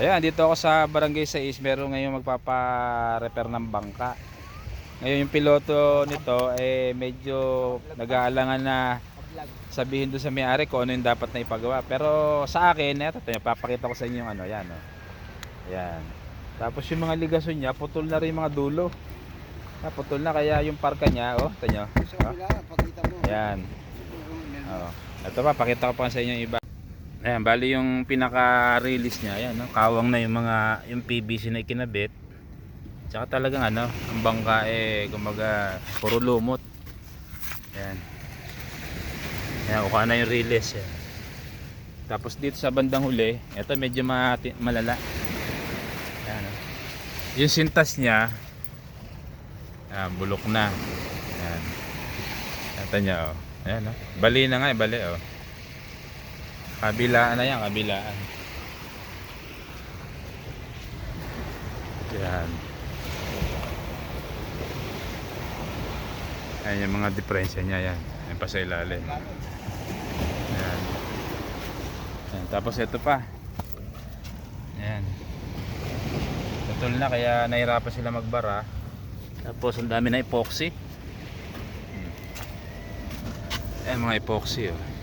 Ayan, dito ako sa Barangay 6. Meron ngayon magpapa-repair ng bangka. Ngayon yung piloto nito eh medyo nag-aalangan na sabihin doon sa may-ari kung ano yung dapat na ipagawa. Pero sa akin, eto, tayo, papakita ko sa inyo yung ano, yan. Oh. Yan. Tapos yung mga ligason niya, putol na rin mga dulo. Ah, putol na kaya yung parka niya, oh, ito nyo. Sa kabila, pakita mo. Yan. Oh. Ito pa, pakita ko pa sa inyo yung iba. Ayan, bali yung pinaka-release niya, ayan, no? kawang na yung mga, yung PVC na ikinabit. Tsaka talagang ano, ang bangka eh, kumaga, puro lumot. Ayan. Ayan, kuha na yung release. Ayan. Tapos dito sa bandang huli, ito medyo malala. Ayan, no? Yung sintas niya, ayan, bulok na. Ayan. Ito niya, oh. Ayan, no? Bali na nga, eh, bali, oh. Kabilaan na yan, kabilaan. Yan. Ayan yung mga diferensya niya yan. Yan pa sa ilalim. Yan. Yan. Tapos ito pa. Yan. Tutol na kaya nahirapan sila magbara. Tapos ang dami na epoxy. Hmm. Ayan mga epoxy oh.